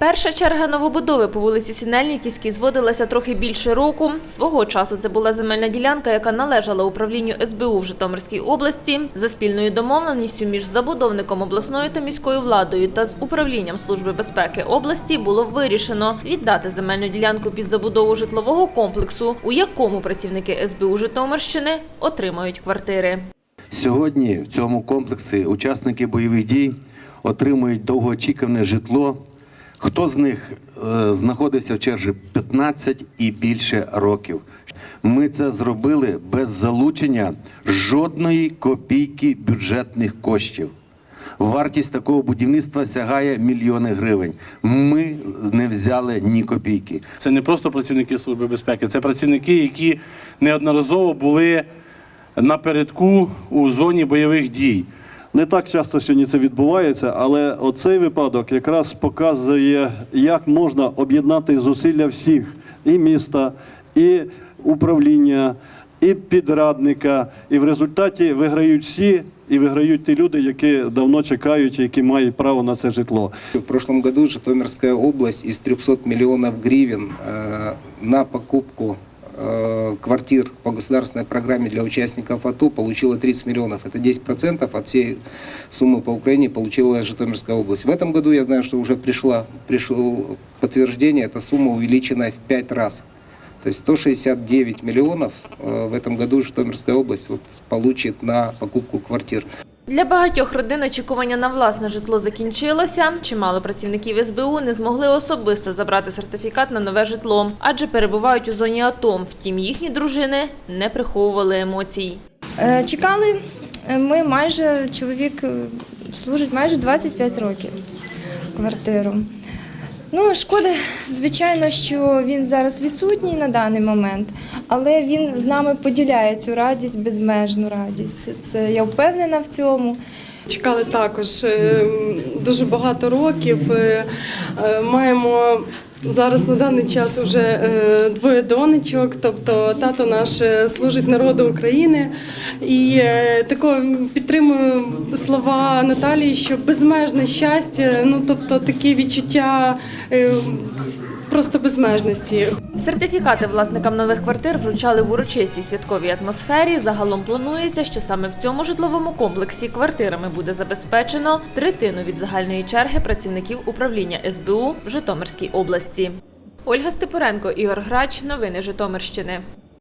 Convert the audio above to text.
Перша черга новобудови по вулиці Сінельниківській зводилася трохи більше року. Свого часу це була земельна ділянка, яка належала управлінню СБУ в Житомирській області. За спільною домовленістю між забудовником обласною та міською владою та з управлінням Служби безпеки області було вирішено віддати земельну ділянку під забудову житлового комплексу, у якому працівники СБУ Житомирщини отримають квартири. Сьогодні в цьому комплексі учасники бойових дій отримують довгоочікуване житло. Хто з них е, знаходився в черзі 15 і більше років? Ми це зробили без залучення жодної копійки бюджетних коштів. Вартість такого будівництва сягає мільйони гривень. Ми не взяли ні копійки. Це не просто працівники Служби безпеки, це працівники, які неодноразово були напередку у зоні бойових дій. Не так часто сьогодні це відбувається, але оцей випадок якраз показує, як можна об'єднати зусилля всіх і міста, і управління, і підрадника. І в результаті виграють всі, і виграють ті люди, які давно чекають, які мають право на це житло. В прошлом году Житомирская область из 300 миллионов гривен э, на покупку квартир по государственной программе для участников АТО получила 30 миллионов. Это 10% от всей суммы по Украине получила Житомирская область. В этом году я знаю, что уже пришла, пришло подтверждение, эта сумма увеличена в 5 раз. То есть 169 миллионов э, в этом году Житомирская область вот, получит на покупку квартир. Для багатьох родин очікування на власне житло закінчилося. Чимало працівників СБУ не змогли особисто забрати сертифікат на нове житло, адже перебувають у зоні АТО. Втім, їхні дружини не приховували емоцій. Е, Чекали е, ми майже, чоловік е, служить майже 25 років квартиру. Ну, шкода, звичайно, що він зараз відсутній на даний момент, але він з нами поділяє цю радість, безмежну радість. Це, це я впевнена в цьому. Чекали також е, дуже багато років. Е, е, Маємо зараз на даний час вже е, двоє донечок. Тобто тато наш е, служить народу України. І е, тако підтримую слова Наталії, що безмежне щастя, ну тобто таке відчуття просто безмежності. Сертифікати власникам нових квартир вручали в урочистій святковій атмосфері. Загалом планується, що саме в цьому житловому комплексі квартирами буде забезпечено третину від загальної черги працівників управління СБУ в Житомирській області. Ольга Степуренко, Ігор Грач. Новини Житомирщини.